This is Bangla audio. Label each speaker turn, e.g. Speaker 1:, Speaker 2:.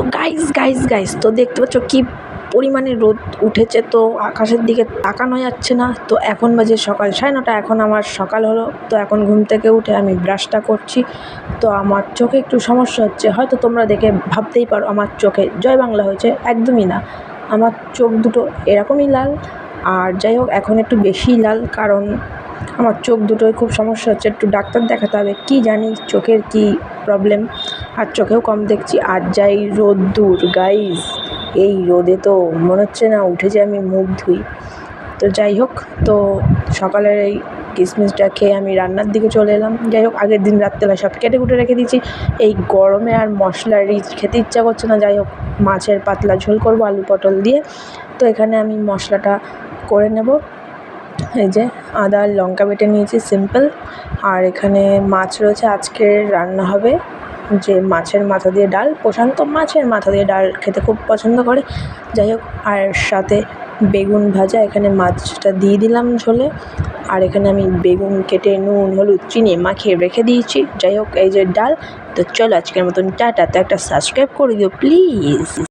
Speaker 1: তো গাইস গাইস গাইস তো দেখতে পাচ্ছ কী পরিমাণে রোদ উঠেছে, তো আকাশের দিকে তাকানো যাচ্ছে না। তো এখন বাজে সকাল সাড়ে নটা, এখন আমার সকাল হলো, তো এখন ঘুম থেকে উঠে আমি ব্রাশটা করছি। তো আমার চোখে একটু সমস্যা হচ্ছে, হয়তো তোমরা দেখে ভাবতেই পারো, আমার চোখে জয় বাংলা হয়েছে, একদমই না। আমার চোখ দুটো এরকমই লাল, আর যাই হোক, এখন একটু বেশিই লাল, কারণ আমার চোখ দুটোয় খুব সমস্যা হচ্ছে। একটু ডাক্তার দেখাতে হবে, কী জানি চোখের কী প্রবলেম আর চোখেও কম দেখছি। আর যাই রোদ্দুর গাইস এই রোদে তো মনে হচ্ছে না উঠে যে আমি মুখ ধুই। তো যাই হোক, তো সকালের এই কিশমিশটা খেয়ে আমি রান্নার দিকে চলে এলাম। যাই হোক, আগের দিন রাত্রেবেলা সব কেটে কুটে রেখে দিয়েছি। এই গরমে আর মশলা রিচ খেতে ইচ্ছা করছে না। যাই হোক, মাছের পাতলা ঝোল করব আলু পটল দিয়ে। তো এখানে আমি মশলাটা করে নেব। এই যে আদা লঙ্কা বেটে নিয়েছি সিম্পল আর এখানে মাছ রয়েছে আজকে রান্না হবে যে মাছের মাথা দিয়ে ডাল, প্রশান্ত মাছের মাথা দিয়ে ডাল খেতে খুব পছন্দ করে। যাই হোক, আর সাথে বেগুন ভাজা, এখানে মাছটা দিয়ে দিলাম ঝোলে। আর এখানে আমি বেগুন কেটে নুন, হলুদ, চিনি মাখিয়ে রেখে দিয়েছি। যাই হোক, এই যে ডাল, তো চলো আজকের মতন টাটা। তো একটা সাবস্ক্রাইব করে দিও প্লিজ